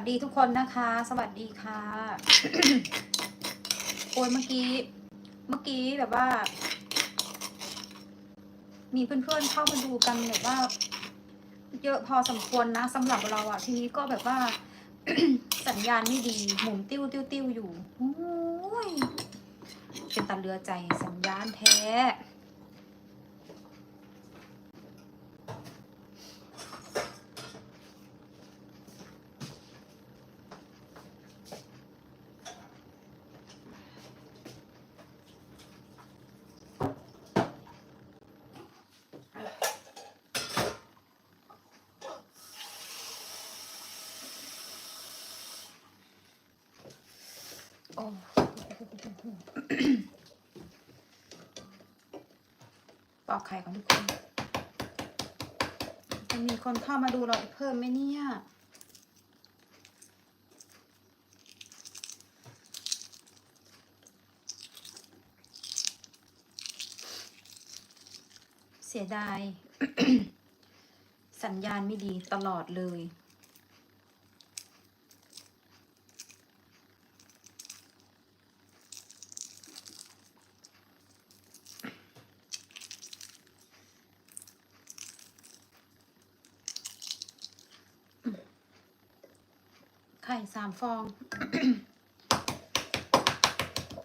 สดีทุกคนนะคะ สวัสดีค่ะโอ้ยเมื่อกี้ เมื่อกี้แบบว่า มีเพื่อนๆเข้ามาดูกันแบบว่า เยอะพอสมควรนะสำหรับเราอะทีนี้ก็แบบว่า สัญญาณไม่ดีหมุนติ้วติ้วติ้วอยู่โอ้ยเป็นตาเรือใจสัญญาณแท้ โอ้ ปอกไข่ของทุกคน จะมีคนเข้ามาดูเราเพิ่มไหมเนี่ยเสียดาย สัญญาณไม่ดีตลอดเลยามฟอง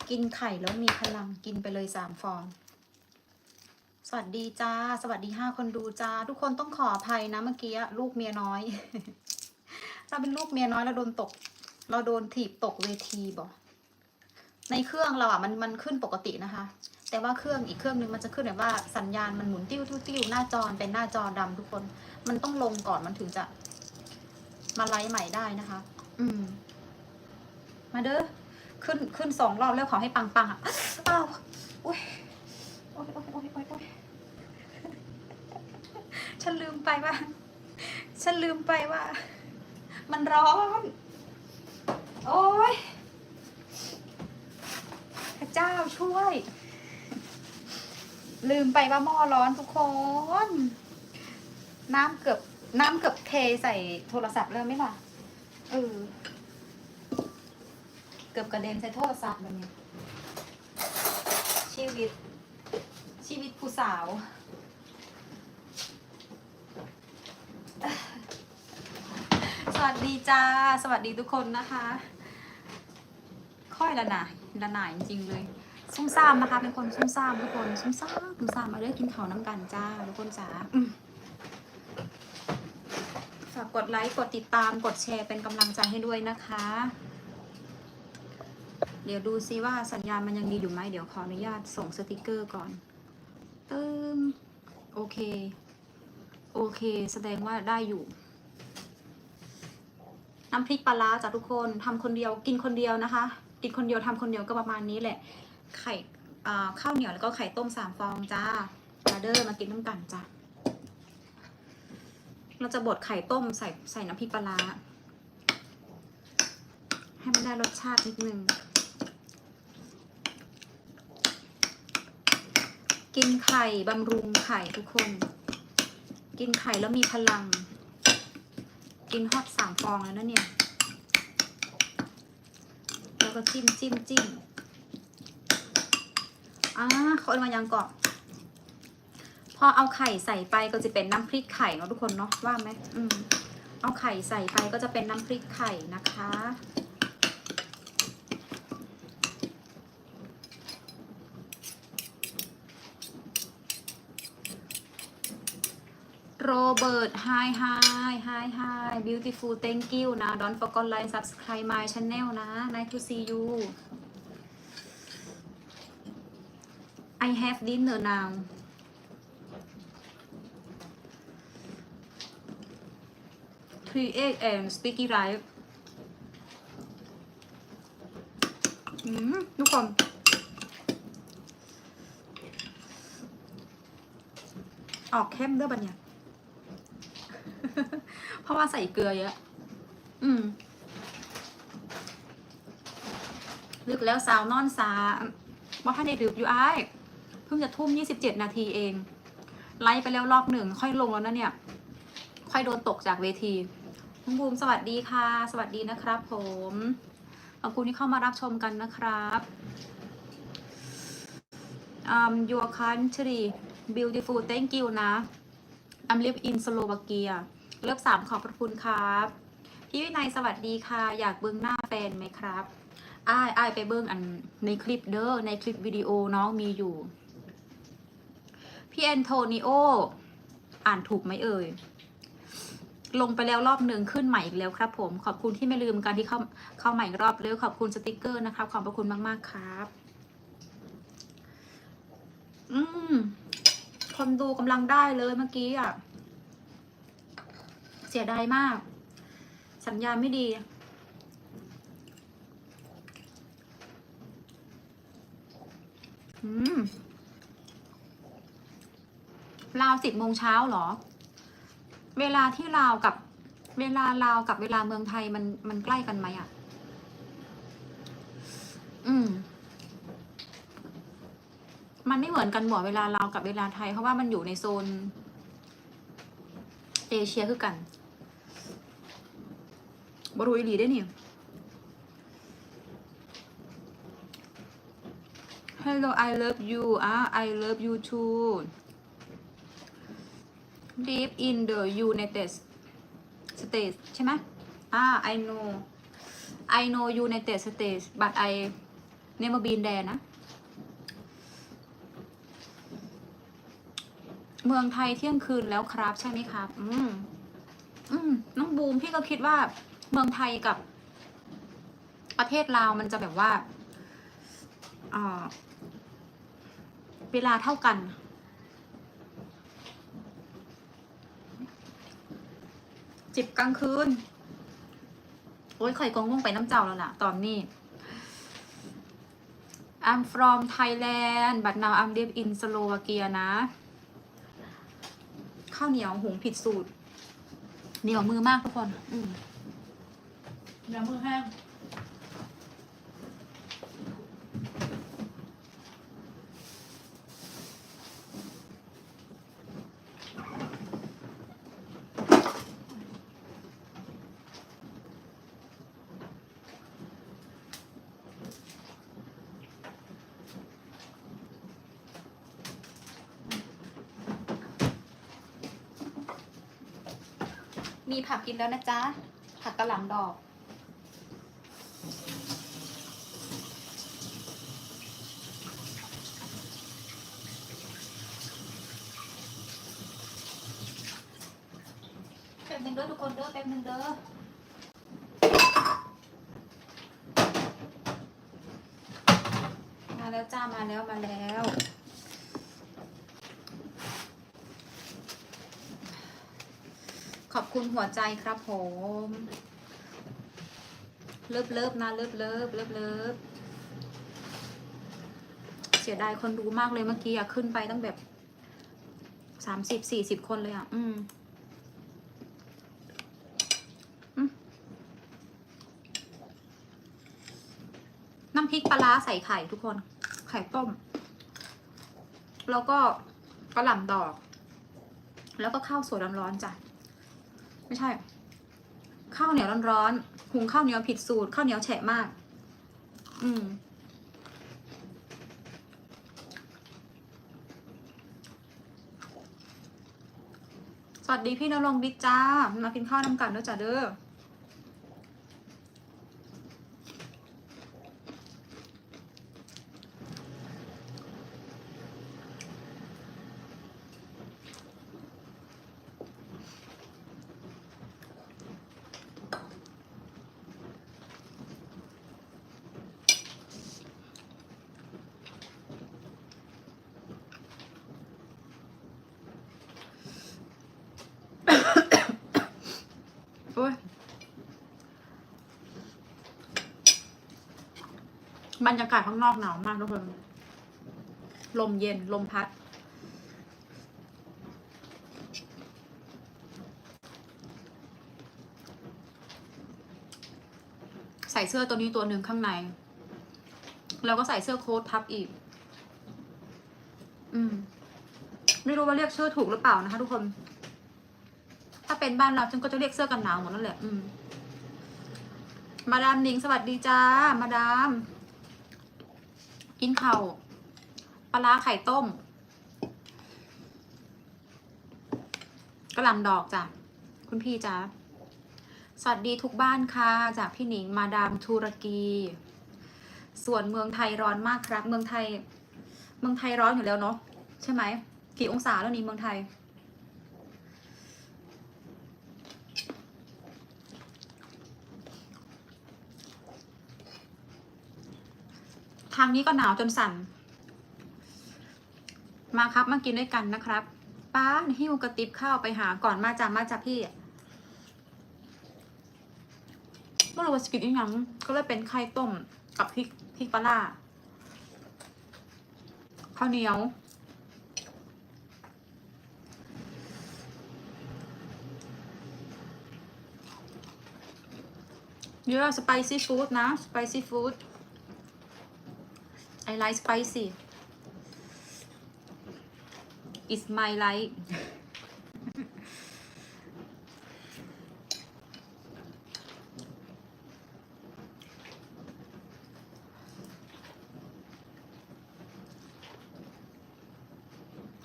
กินไข่แล้วมีพลังกินไปเลยสามฟอง สวัสดีจ้า สวัสดีห้าคนดูจ้า ทุกคนต้องขออภัยนะเมื่อกี้ลูกเมียน้อย เราเป็นลูกเมียน้อยเราโดนตก เราโดนถีบตกเวทีบอกในเครื่องเราอะมันมันขึ้นปกตินะคะ แต่ว่าเครื่องอีกเครื่องนึงมันจะขึ้นแบบว่าสัญญาณมันหมุนติ้วติ้วติ้วหน้าจอเป็นหน้าจอดำทุกคน มันต้องลงก่อนมันถึงจะมาไลฟ์ใหม่ได้นะคะ อืม มาเด้อ ขึ้นขึ้นสองรอบแล้วขอให้ปังปังอะอ้าวโอ้ยโอ้ยโอ้ยโอ้ยโอ้ยโอ้ยฉันลืมไปว่า ฉันลืมไปว่า มันร้อน โอ้ยพระเจ้าช่วย ลืมไปว่าหม้อร้อนทุกคน น้ำเกือบน้ำเกือบเทใส่โทรศัพท์เลยไหมล่ะ เออ เกือบกระเด็นใส่โทรศัพท์แบบนี้ชีวิต ชีวิตผู้สาว สวัสดีจ้า สวัสดีทุกคนนะคะ ค่อยละหนายละหนายจริงเลยซุ่มซ่ามนะคะ เป็นคนซุ่มซ่ามทุกคนซุ่มซ่ามซุ่มซ่ามมาเด้อกินข้าวน้ำกันจ้าทุกคนจ้า กดไลค์ กดติดตาม กดแชร์เป็นกำลังใจให้ด้วยนะคะ เดี๋ยวดูซิว่าสัญญาณมันยังดีอยู่ไหม เดี๋ยวขออนุญาตส่งสติกเกอร์ก่อนเติมโอเค โอเค แสดงว่าได้อยู่ น้ำพริกปลาร้าจ้ะทุกคนทำคนเดียวกินคนเดียวนะคะ กินคนเดียวทำคนเดียวก็ประมาณนี้แหละ ไข่ข้าวเหนียวแล้วก็ไข่ต้มสามฟองจ้ามาเดอร์มากินน้ำกันจ้ะ เราจะบดไข่ต้มใส่ใส่น้ำพริกปลาร้าให้มันได้รสชาตินิดนึง กินไข่บำรุงไข่ทุกคน กินไข่แล้วมีพลัง กินฮอตสามฟองแล้วนะเนี่ย แล้วก็จิ้มจิ้มจิ้มอ่าเขาเอามายังก่อ พอเอาไข่ใส่ไปก็จะเป็นน้ำพริกไข่เนาะทุกคนเนาะว่าไหมอืมเอาไข่ใส่ไปก็จะเป็นน้ำพริกไข่นะคะโรเบิร์ต hi hi hi hi beautiful thank you นะ don't forget like subscribe my channel นะ nice to see you I have dinner now three egg and sticky rice อืมทุกคนออกเข้มด้วยบันเนี่ย เพราะว่าใส่เกลือเยอะ อืม ลึกแล้วสาวนอนสาว่าถ้าในดึกอยู่ไอ้เพิ่งจะทุ่มยี่สิบเจ็ดนาทีเอง ไล่ไปแล้วรอบหนึ่ง ค่อยลงแล้วนะเนี่ย ค่อยโดนตกจากเวที น้องบูมิสวัสดีค่ะ สวัสดีนะครับ ผมขอบคุณที่เข้ามารับชมกันนะครับ um your country beautiful thank you นะ I'm live in Slovakia เลือกสามขอบพระคุณครับ พี่วินัยสวัสดีค่ะ อยากเบิ้งหน้าแฟนไหมครับอ้ายอ้ายไปเบิ้งอันในคลิปเด้อในคลิปวิดีโอน้องมีอยู่ พี่แอนโทนิโอ อ่านถูกไหมเอ่ย ลงไปแล้วรอบหนึ่งขึ้นใหม่อีกแล้วครับ ผมขอบคุณที่ไม่ลืมการที่เข้าเข้าใหม่อีกรอบเลยขอบคุณสติกเกอร์นะครับ ขอบพระคุณมาก ๆ ครับ อืมคนดูกำลังได้เลยเมื่อกี้อะ เสียดายมาก สัญญาณไม่ดีอืมราวสิบโมงเช้าเหรอ เวลาที่ลาวกับ เวลาลาวกับเวลาเมืองไทยมันมันใกล้กันไหมอะ อืม มันไม่เหมือนกันหมดเวลาลาวกับเวลาไทย เพราะว่ามันอยู่ในโซน เอเชียคือกันบรุยหลีได้เนี่ย Hello I love you อะ I love you too Live in the United States ใช่ไหมอ่า I know I know United States but I never been there นะ เมืองไทยเที่ยงคืนแล้วครับใช่ไหมครับ อืม อืม น้องบูมพี่ก็คิดว่า เมืองไทยกับประเทศลาวมันจะแบบว่าอ่าเวลาเท่ากัน จิบกลางคืน โอ้ยข่อยกงวงไปน้ำเจ้าแล้วนะตอนนี้ I'm from Thailand but now I'm live in Slovakia นะ ข้าวเหนียวหุงผิดสูตร เหนียวมือมากทุกคน อืมเนื้อมือแห้ง ผักกินแล้วนะจ๊ะผักกระหล่ำดอก แป๊บนึงเด้อทุกคนเด้อแป๊บนึงเด้อ มาแล้วจ้า มาแล้วมาแล้ว ขอบ คุณหัวใจครับผม เลิฟเลิฟนะเลิฟเลิฟเลิฟเลิฟเสียดายคนดูมากเลยเมื่อกี้อะขึ้นไปตั้งแบบสามสิบสี่สิบคนเลยอะอืมน้ำพริกปลาร้าใส่ไข่ทุกคน ไข่ต้ม แล้วก็กระหล่ำดอก แล้วก็ข้าวสวยร้อนๆจ้ะ ไม่ใช่ ข้าวเหนียวร้อนๆหุงข้าวเหนียวผิดสูตร ข้าวเหนียวแฉะมาก อืม สวัสดีพี่นรงค์บิ๊กจ้า มากินข้าวน้ำกันด้วยจ้าเด้อ โอ้ย บรรยากาศข้างนอกหนาวมากทุกคนลมเย็นลมพัด ใส่เสื้อตัวนี้ตัวหนึ่งข้างใน แล้วก็ใส่เสื้อโค้ททับอีก อืม ไม่รู้ว่าเรียกชื่อถูกหรือเปล่านะคะทุกคน ถ้าเป็นบ้านเราฉันก็จะเรียกเสื้อกันหนาวหมดนั่นแหละ อืม มาดามนิงสวัสดีจ้า มาดาม กินเข่าวปลาไข่ต้มกระลำดอกจ้ะคุณพี่จ้ะสวัสดีทุกบ้านค่ะ จากพี่หนิงมาดามทุรกี ส่วนเมืองไทยร้อนมากครับ เมืองไทย เมืองไทยร้อนอยู่แล้วเนาะใช่ไหมกี่องศาแล้วนี่เมืองไทย ทางนี้ก็หนาวจนสั่น มาครับมากินด้วยกันนะครับ ป้าหิ้วกระติบข้าวไปหาก่อนมาจากมาจากพี่เมื่อเราว่าสกินอีกยังก็เลยเป็นไข่ต้มกับพริกพริกปลาข้าวเหนียวเยอะ spicy food นะ spicy food I like spicy it's my like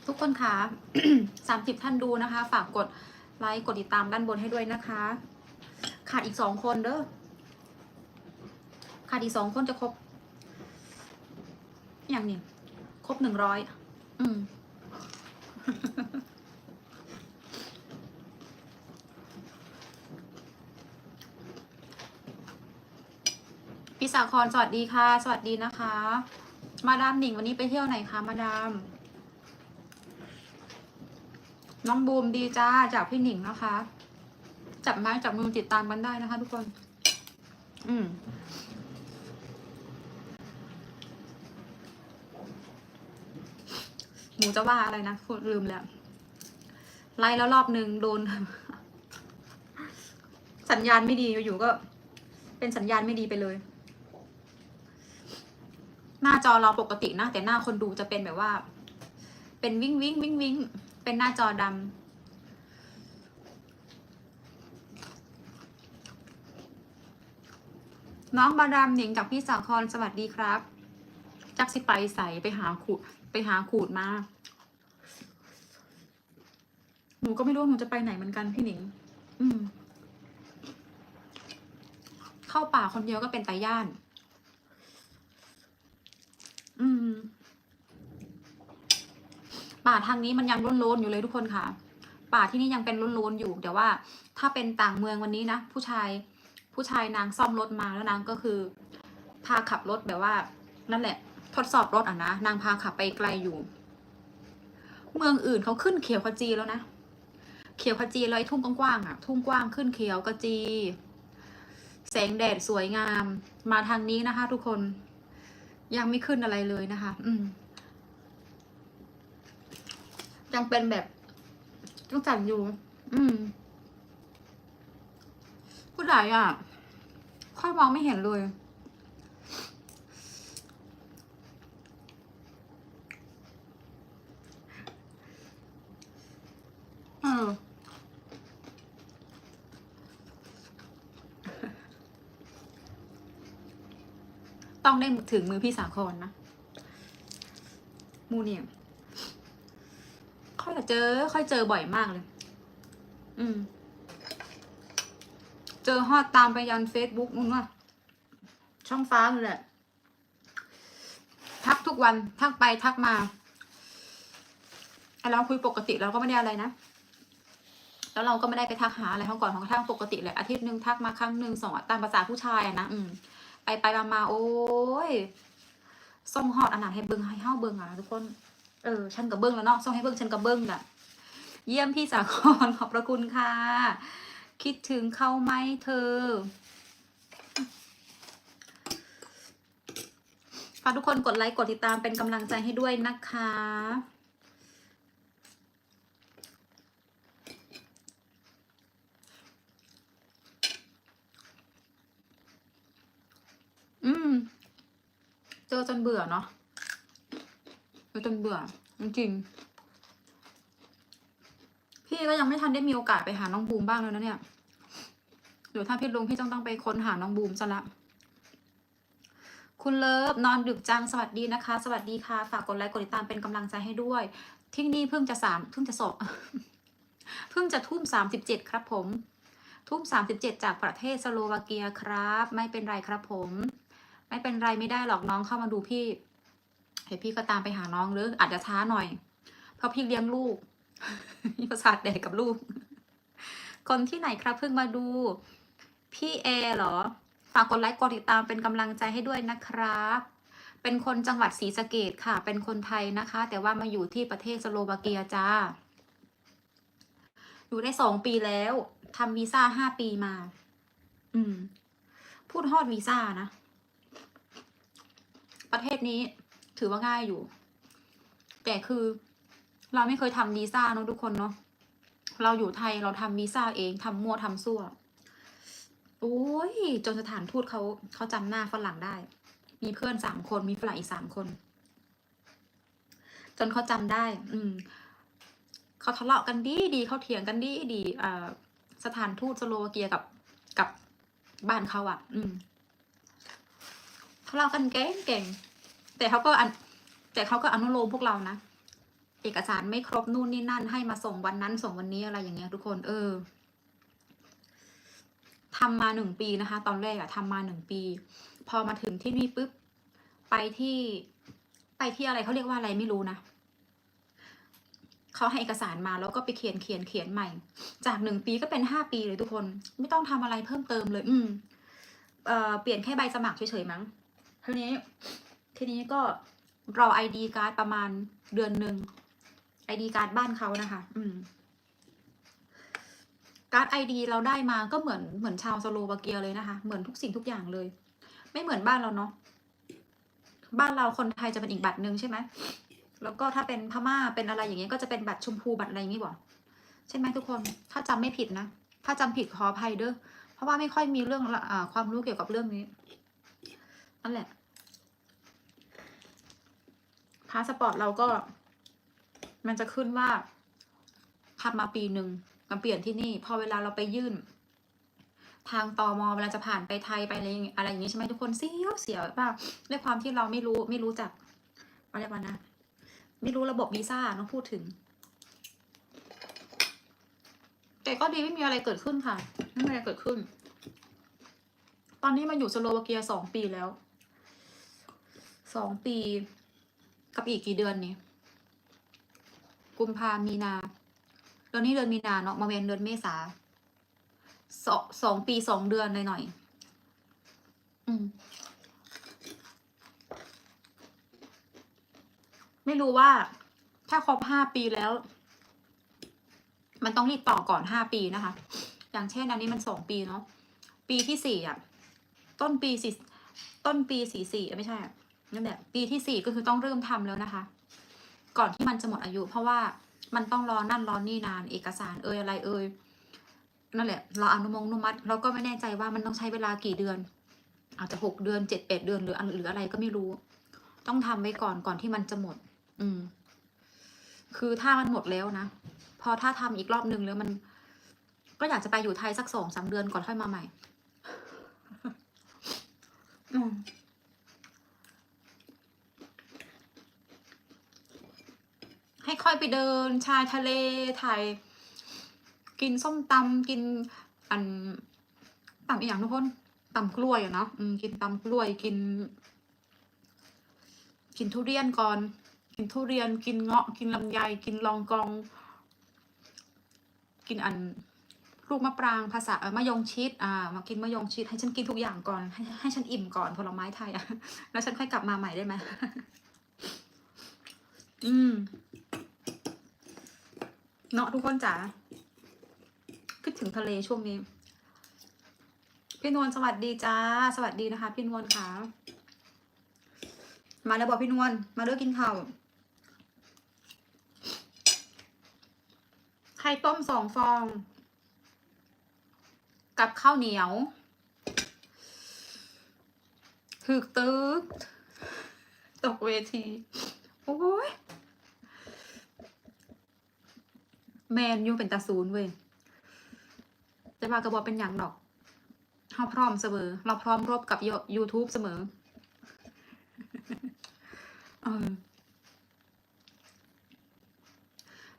ทุกคนคะสามสิบท่านดูนะคะ ฝากกดไลค์ กดติดตามด้านบนให้ด้วยนะคะ ขาดอีกสองคนเด้อ ขาดอีกสองคนจะครบ อย่างนี้ครบหนึ่งร้อยอืมพี่สาครสวัสดีค่ะ สวัสดีนะคะ มาดามหนิงวันนี้ไปเที่ยวไหนคะมาดาม น้องบูมดีจ้าจากพี่หนิงนะคะ จับไม้จับมือติดตามกันได้นะคะ ทุกคน อืม หมูจะว่าอะไรนะพูดลืมแล้วไล่แล้วรอบนึงโดน สัญญาณไม่ดีอยู่ๆก็ เป็นสัญญาณไม่ดีไปเลย หน้าจอเราปกตินะ แต่หน้าคนดูจะเป็นแบบว่า เป็นวิ่งวิ่งวิ่งวิ่งเป็นหน้าจอดำน้องบาดามหนิงจากพี่สาครสวัสดีครับ จักสิไปใส่ไปหาขูด ไปหาขูดมา หนูก็ไม่รู้ว่าหนูจะไปไหนเหมือนกันพี่หนิง อืม เข้าป่าคนเดียวก็เป็นตาย่าน อืม ป่าทางนี้มันยังล้นๆอยู่เลยทุกคนค่ะ ป่าที่นี่ยังเป็นล้นๆอยู่แต่ว่า ถ้าเป็นต่างเมืองวันนี้นะผู้ชาย ผู้ชายนางซ่อมรถมาแล้วนางก็คือ พาขับรถแบบว่า นั่นแหละ ทดสอบรถอะนะ นางพาขับไปไกลอยู่ เมืองอื่นเขาขึ้นเขียวขจีแล้วนะ เขียวขจีเลยทุ่งกว้างๆอะ ทุ่งกว้างขึ้นเขียวขจี แสงแดดสวยงาม มาทางนี้นะคะ ทุกคน ยังไม่ขึ้นอะไรเลยนะคะ อืม ยังเป็นแบบต้องจัดอยู่ อืมผู้ใดอะ ค่อยมองไม่เห็นเลย เออต้องได้ถึงมือพี่สาครนะมูเนี่ยค่อยเจอ ค่อยเจอบ่อยมากเลย อืม เจอฮอดตามไปยันเฟซบุ๊กนู่นว่ะช่องฟ้าเลยแหละ ทักทุกวัน ทักไปทักมาไอ้เราคุยปกติเราก็ไม่ได้อะไรนะ แล้วเราก็ไม่ได้ไปทักหาอะไรเขาก่อนของทักปกติแหละอาทิตย์หนึ่งทักมาครั้งหนึ่งสองตามภาษาผู้ชายนะอืมไปไปมามาโอ้ยส่งฮอดอันนั้นให้เบิ้งให้เฮ้าเบิ้งอะทุกคนเออฉันกับเบิ้งแล้วเนาะส่งให้เบิ้งฉันกับเบิ้งแหละเยี่ยมพี่สาครขอบพระคุณค่ะ คิดถึงเขาไหมเธอฝากทุกคนกดไลค์กดติดตามเป็นกำลังใจให้ด้วยนะคะ อืม เจอจนเบื่อเนาะเจอจนเบื่อ จริงๆพี่ก็ยังไม่ทันได้มีโอกาสไปหาน้องบูมบ้างเลยนะเนี่ยเดี๋ยวถ้าพี่ลงพี่ต้องต้องไปค้นหาน้องบูมซะละคุณเลิฟนอนดึกจังสวัสดีนะคะ สวัสดีค่ะ ฝากกดไลค์กดติดตามเป็นกำลังใจให้ด้วย ที่นี่เพิ่งจะสามเพิ่งจะสอบเพิ่งจะทุ่มสามสิบเจ็ดครับผม ทุ่มสามสิบเจ็ดจากประเทศสโลวาเกียครับ ไม่เป็นไรครับผม ไม่เป็นไรไม่ได้หรอกน้องเข้ามาดูพี่เดี๋ยวพี่ก็ตามไปหาน้องหรืออาจจะช้าหน่อย เพราะพี่เลี้ยงลูกมีประสาทแดกกับลูก คนที่ไหนครับเพิ่งมาดู พี่เอเหรอฝากกดไลค์กดติดตามเป็นกำลังใจให้ด้วยนะครับ เป็นคนจังหวัดศรีสะเกดค่ะ เป็นคนไทยนะคะ แต่ว่ามาอยู่ที่ประเทศสโลวาเกียจ้า อยู่ได้สองปีแล้วทำวีซ่าห้าปีมา อืม พูดฮอดวีซ่านะ ประเทศนี้ถือว่าง่ายอยู่ แต่คือเราไม่เคยทำวีซ่าเนอะทุกคนเนาะเราอยู่ไทยเราทำวีซ่าเองทำมั่วทำซั่วโอ้ยจนสถานทูตเขาเขาจำหน้าฝรั่งได้ มีเพื่อนสามคนมีฝรั่งอีกสามคน จนเขาจำได้ อืมเขาทะเลาะกันดีดีเขาเถียงกันดีดีอ่สถานทูตสโลวาเกียกับกับบ้านเขาอะ่ะ อืม ทะเล่ากันเก่งเก่ง แต่เขาก็อันแต่เขาก็อนุโลมพวกเรานะ เอกสารไม่ครบนู่นนี่นั่น ให้มาส่งวันนั้นส่งวันนี้อะไรอย่างเงี้ยทุกคน เออทำมาหนึ่งปีนะคะ ตอนแรกอะทำมาหนึ่งปี พอมาถึงที่นี่ปุ๊บไปที่ ไปที่อะไรเขาเรียกว่าอะไรไม่รู้นะเขาให้เอกสารมาแล้วก็ไปเขียนเขียนเขียนใหม่ จากหนึ่งปีก็เป็นห้าปีเลยทุกคน ไม่ต้องทำอะไรเพิ่มเติมเลย อืมเอ่อเปลี่ยนแค่ใบสมัครเฉยๆมั้ง ทีนี้ทีนี้ก็รอไอดีการ์ดประมาณเดือนหนึ่งไอดีการ์ดบ้านเขานะคะ อืม การ์ดไอดีเราได้มาก็เหมือนเหมือนชาวสโลวาเกียเลยนะคะ เหมือนทุกสิ่งทุกอย่างเลย ไม่เหมือนบ้านเราเนาะบ้านเราคนไทยจะเป็นอีกบัตรหนึ่งใช่ไหมแล้วก็ถ้าเป็นพม่าเป็นอะไรอย่างเงี้ยก็จะเป็นบัตรชมพูบัตรอะไรอย่างงี้บ่ใช่ไหมทุกคนถ้าจำไม่ผิดนะถ้าจำผิดขออภัยเด้อเพราะว่าไม่ค่อยมีเรื่องอความรู้เกี่ยวกับเรื่องนี้นั่นแหละ พาสปอร์ตเราก็ มันจะขึ้นว่าทำมาปีหนึ่งมาเปลี่ยนที่นี่ พอเวลาเราไปยื่น ทางตอมอเวลาจะผ่านไปไทยไปอะไรอย่างเงี้ยอะไรอย่างงี้ใช่ไหมทุกคนเสียวเสียวว่าด้วยความที่เราไม่รู้ไม่รู้จักอะไรกว่านะไม่รู้ระบบวีซ่าเนอะพูดถึง แต่ก็ดีไม่มีอะไรเกิดขึ้นค่ะ ไม่มีอะไรเกิดขึ้น ตอนนี้มาอยู่สโลวาเกียสองปีแล้วสองปี กับอีกกี่เดือนนี่กุมภามีนาเดือนนี้เดือนมีนาเนาะมาเวนเดือนเมษาสองสองปีสองเดือนหน่อยๆอืมไม่รู้ว่า ถ้าครบห้าปีแล้ว มันต้องรีบต่อก่อนห้าปีนะคะ อย่างเช่นอันนี้มันสองปีเนาะปีที่สี่อะ ต้นปีสี่ต้นปีสี่สี่ไม่ใช่อะ นั่นแหละปีที่สี่ก็คือต้องเริ่มทำแล้วนะคะ ก่อนที่มันจะหมดอายุ เพราะว่ามันต้องรอนั่นรอนี่นานเอกสารเอ่ยอะไรเอ่ยนั่นแหละ เราอนุมงอนุมัติเราก็ไม่แน่ใจว่ามันต้องใช้เวลากี่เดือน อาจจะหกเดือนเจ็ดแปดเดือนหรืออันหรืออะไรก็ไม่รู้ ต้องทำไว้ก่อนก่อนที่มันจะหมด อืม คือถ้ามันหมดแล้วนะพอถ้าทำอีกรอบหนึ่งแล้วมัน ก็อยากจะไปอยู่ไทยสักสองสามเดือนก่อนค่อยมาใหม่ อืม ให้ค่อยไปเดินชายทะเลถ่ายกินส้มตำกินอันตำอีกอย่างทุกคนตำกล้วยอะเนาะกินตำกล้วยกิน กินทุเรียนก่อน กินทุเรียนกินเงาะกินลำไยกินลองกอง กินอันลูกมะปรางภาษาเออมะยงชิดอ่ามากินมะยงชิดให้ฉันกินทุกอย่างก่อนให้ให้ฉันอิ่มก่อนผลไม้ไทยอะแล้วฉันค่อยกลับมาใหม่ได้ไหม อืมเนาะทุกคนจ๋าคิดถึงทะเลช่วงนี้ พี่นวลสวัสดีจ้า สวัสดีนะคะ พี่นวลค่ะ มาแล้วบอกพี่นวลมาเลือกกินข้าวไข่ต้มสองฟอง กับข้าวเหนียวถึกตึกตกเวที โอ้ย แมนยูเป็นตาศูนย์เว้ยแต่ว่ากระบอกเป็นอย่างดอกเราพร้อมเสมอ เราพร้อมรบกับ YouTube เสมอเออ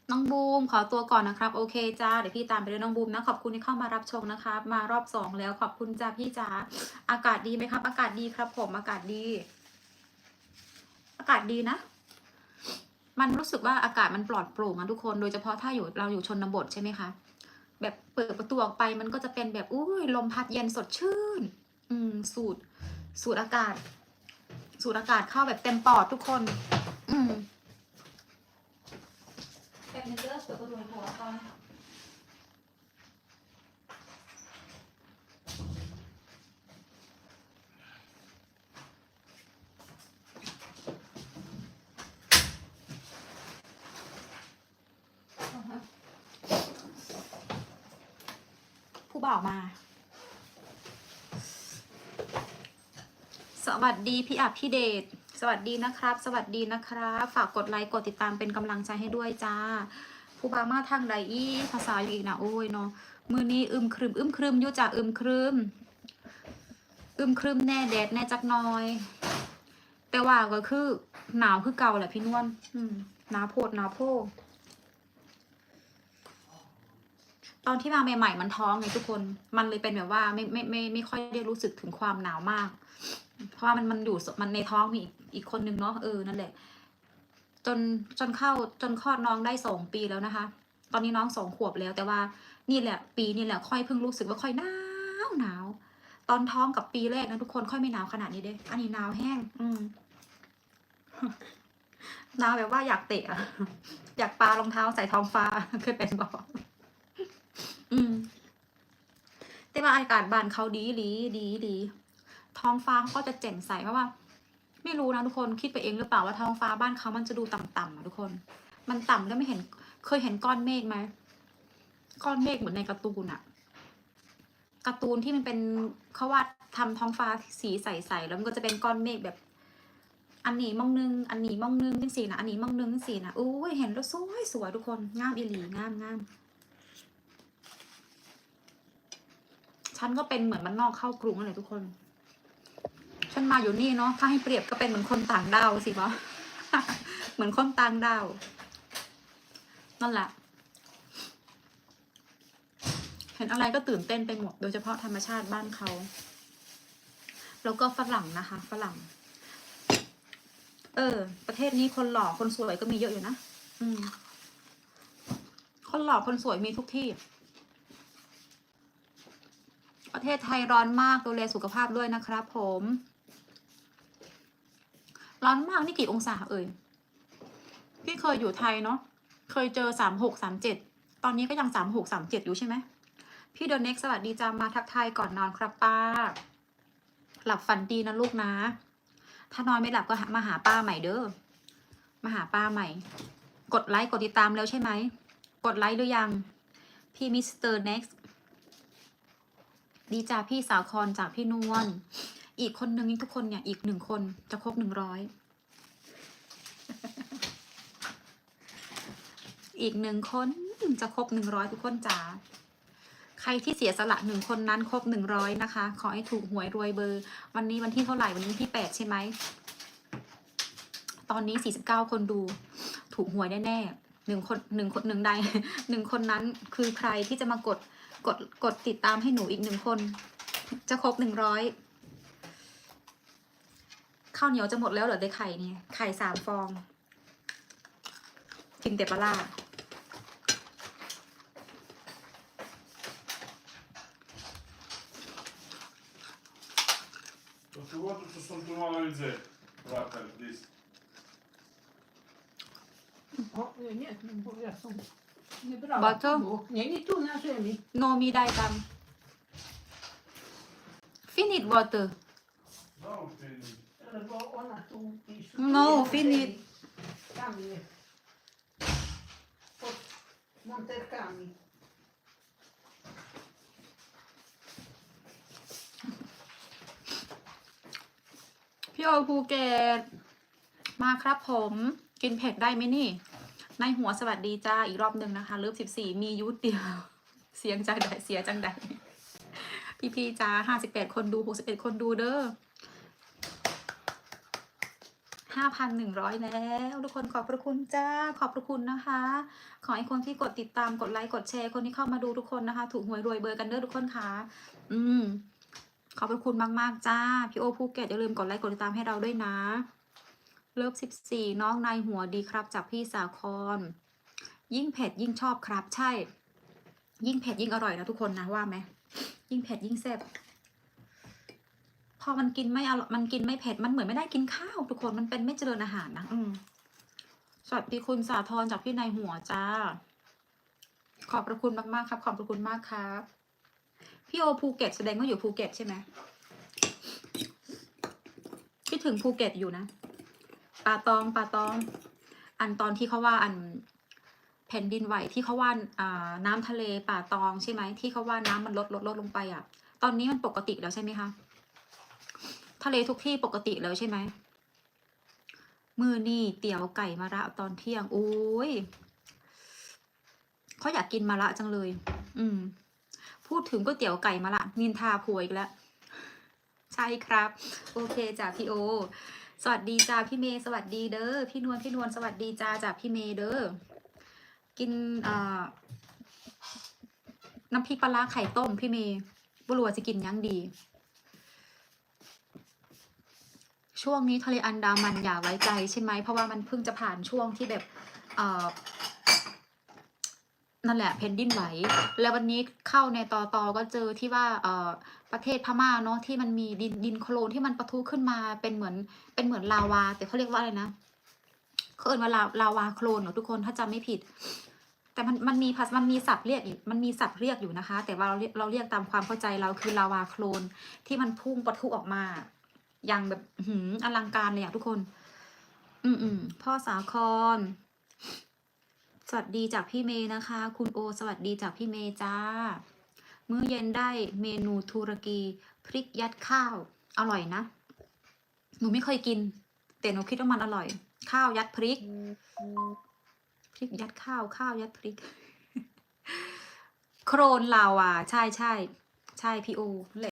น้องบูมขอตัวก่อนนะครับ โอเคจ้าเดี๋ยวพี่ตามไปด้วยน้องบูมนะขอบคุณที่เข้ามารับชมนะครับมารอบสองแล้วขอบคุณจ้าพี่จ๋าอากาศดีไหมครับ อากาศดีครับผมอากาศดี อากาศดีนะ มันรู้สึกว่าอากาศมันปลอดโปร่งอะทุกคนโดยเฉพาะถ้าอยู่เราอยู่ชนบทใช่ไหมคะ แบบเปิดประตูออกไปมันก็จะเป็นแบบอุ้ยลมพัดเย็นสดชื่น อืม สูดสูดอากาศ สูดอากาศเข้าแบบเต็มปอดทุกคน อืมแบบนี้เลิกเปิดประตูหัวตอนผู้บ่าวมา ส วัสดีพี่อับพี่เดชสวัสดีนะครับ สวัสดีนะครับ ฝากกดไลค์กดติดตามเป็นกำลังใจให้ด้วยจ้าผู้บามาทางใดอีภาษาอยู่อีกนะโอ้ยเนาะมือนี้อึมครึมอึมครึมอยู่จ้าอึมครึมอึมครึมแน่แดดแน่จักน้อย แต่ว่าก็คือหนาวคือเก่าแหละพี่นวลหนาวโพดหนาวโพดตอนที่มาใหม่ๆมันท้องไงทุกคน มันเลยเป็นแบบว่าไม่ไม่ไม่ไม่ค่อยได้รู้สึกถึงความหนาวมาก เพราะว่ามันมันอยู่มันในท้องมีอีกคนนึงเนาะเออนั่นแหละ จนจนเข้าจนคลอดน้องได้สองปีแล้วนะคะ ตอนนี้น้องสองขวบแล้ว แต่ว่านี่แหละ ปีนี่แหละค่อยเพิ่งรู้สึกว่าค่อยหนาวหนาวตอนท้องกับปีแรกนะทุกคนค่อยไม่หนาวขนาดนี้เด้อันนี้หนาวแห้ง อืมหนาวแบบว่าอยากเตะอะอยากปารองเท้าใส่ท้องฟ้าเคยเป็นบอกอืมแต่ว่าอากาศบ้านเขาดีดีดีดี ท้องฟ้าเขาก็จะแจ่มใสเพราะว่า ไม่รู้นะทุกคนคิดไปเองหรือเปล่าว่าท้องฟ้าบ้านเขามันจะดูต่ำๆอะทุกคน มันต่ำแล้วไม่เห็นเคยเห็นก้อนเมฆไหมก้อนเมฆเหมือนในการ์ตูนอะการ์ตูนที่มันเป็นเขาวาดทำท้องฟ้าสีใสๆแล้วมันก็จะเป็นก้อนเมฆแบบ อันนี้มองนึง อันนี้มองนึงเป็นสีนะอันนี้มองนึงเป็นสีนะอุ้ยเห็นแล้วสวยสวยทุกคนงามอีหลีงามงามฉันก็เป็นเหมือนมันนอกเข้ากรุงนั่นแหละทุกคนันมาอยู่นี่เนาะถ้าให้เปรียบก็เป็นเหมือนคนต่างดาวสิบอเหมือนคนต่างดาวนั่นแหละ เห็นอะไรก็ตื่นเต้นไปหมด โดยเฉพาะธรรมชาติบ้านเขา แล้วก็ฝรั่งนะคะ ฝรั่ง เออ ประเทศนี้คนหล่อคนสวยก็มีเยอะอยู่นะ อืม คนหล่อคนสวยมีทุกที่ ประเทศไทยร้อนมากดูแลสุขภาพด้วยนะครับผม ร้อนมากนี่กี่องศาเอ่ยพี่เคยอยู่ไทยเนาะเคยเจอสามหกสามเจ็ดตอนนี้ก็ยังสามหกสามเจ็ดอยู่ใช่ไหมพี่เดนเน็กสวัสดีจ้ามาทักทายก่อนนอนครับป้า หลับฝันดีนะลูกนะ ถ้านอนไม่หลับก็มาหาป้าใหม่เด้อมาหาป้าใหม่ กดไลค์กดติดตามแล้วใช่ไหมกดไลค์หรือยัง พี่มิสเตอร์เน็กซ์ดีจ้าพี่สาวคอนจากพี่นวล อีกคนนึงทุกคนเนี่ย อีกหนึ่งคนจะครบหนึ่งร้อยอีกหนึ่งคนจะครบหนึ่งร้อยทุกคนจ๋าใครที่เสียสละหนึ่งคนนั้นครบหนึ่งร้อยนะคะ ขอให้ถูกหวยรวยเบอร์ วันนี้วันที่เท่าไหร่วันนี้ที่แปดใช่ไหมตอนนี้สี่สิบเก้าคนดู ถูกหวยแน่ๆหนึ่งคนหนึ่งคนหนึ่งใดหนึ่งคนนั้นคือใครที่จะมากดกดกดติดตามให้หนูอีกหนึ่งคน จะครบหนึ่งร้อย ข้าวเหนียวจะหมดแล้วเหรอได้ไข่เนี่ยไข่สามฟองกินแต่ปลาร้า To chyba to, to są tu małe jedzenie. Water, this. O, nie, nie, bo ja są... Nie brałam. Bato? Tu. Nie, nie tu na ziemi. โนมีได้ตังฟินิ w วอเตอร์ No, ty. Ale bo ona tu gdzieś... No, tu na finish. ziemi. Tam jest. Pod monterkami. พี่โอภูเก็ตมาครับผมกินเผ็ดได้ไหมนี่ ในหัวสวัสดีจ้าอีกรอบหนึ่งนะคะเลิฟสิบสี่มียุทธเดียว เสียงจังใดเสียจังใดพี่พี่ๆจ้าห้าสิบแปดคนดูหกสิบเอ็ดคนดูเด้อ ห้าพันหนึ่งร้อยแล้ว ทุกคนขอบพระคุณจ้าขอบพระคุณนะคะ ขอให้คนที่กดติดตามกดไลค์กดแชร์คนที่เข้ามาดูทุกคนนะคะ ถูกหวยรวยเบอร์กันเด้อทุกคนค่ะอืมขอบพระคุณมากๆจ้าพี่โอภูเก็ตอย่าลืมกดไลค์กดติดตามให้เราด้วยนะ เลิฟสิบสี่น้องนายหัวดีครับ จากพี่สาคร ยิ่งเผ็ดยิ่งชอบครับใช่ ยิ่งเผ็ดยิ่งอร่อยนะทุกคนนะว่าไหมยิ่งเผ็ดยิ่งแซ่บ พอมันกินไม่อร่อยมันกินไม่เผ็ด มันเหมือนไม่ได้กินข้าวทุกคนมันเป็นไม่เจริญอาหารนะอืมสวัสดีคุณสาธรจากพี่นายหัวจ้า ขอบพระคุณมากๆครับ ขอบพระคุณมากครับพี่โอภูเก็ตแสดงว่าอยู่ภูเก็ตใช่ไหมคิดถึงภูเก็ตอยู่นะปาตองปาตอง อันตอนที่เขาว่าอันแผ่นดินไหวที่เขาว่าอ่าน้ำทะเลป่าตองใช่ไหมที่เขาว่าน้ำมันลดลดลดลงไปอะ ตอนนี้มันปกติแล้วใช่ไหมคะ ทะเลทุกที่ปกติแล้วใช่ไหม มือนี่เตี๋ยวไก่มะระตอนเที่ยง โอ้ยเขาอยากกินมะระจังเลย อืม พูดถึงก๋วยเตี๋ยวไก่มะระนินทาผัวอีกแล้ว ใช่ครับ โอเคจ้ะพี่โอ สวัสดีจ้าพี่เมย์สวัสดีเด้อ พี่นวลพี่นวลสวัสดีจ้าจาพี่เมย์เด้อ กินอ่อน้ำพริกปลาไข่ต้มพี่เมย์บุรัวจะกินยังดี ช่วงนี้ทะเลอันดามันอย่าไว้ใจใช่ไหมเพราะว่ามันเพิ่งจะผ่านช่วงที่แบบเอ่อนั่นแหละเพนดินไหว แล้ววันนี้เข้าในตอตอก็เจอที่ว่าเอ่อประเทศพม่าเนาะที่มันมีดินดินโคลนที่มันปะทุขึ้นมาเป็นเหมือนเป็นเหมือนลาวา แต่เขาเรียกว่าอะไรนะเขาเอ่นว่าลาลาวาโคลนเหรอทุกคนถ้าจำไม่ผิด แต่มันมันมีภาษมันมีศัพท์เรียกอีกมันมีศัพท์เรียกอยู่นะคะ แต่ว่าเราเรียกเราเรียกตามความเข้าใจเราคือลาวาโคลนที่มันพุ่งปะทุออกมา อย่างแบบอื้อหืออลังการเลยอะทุกคน อืมอืมพ่อสาคร สวัสดีจากพี่เมย์นะคะ คุณโอ สวัสดีจากพี่เมย์จ้า มื้อเย็นได้เมนูทูรกีพริกยัดข้าว อร่อยนะ หนูไม่เคยกิน แต่หนูคิดว่ามันอร่อย ข้าวยัดพริก พริกยัดข้าว ข้าวยัดพริก โครนลาวาใช่ใช่ใช่พี่โอ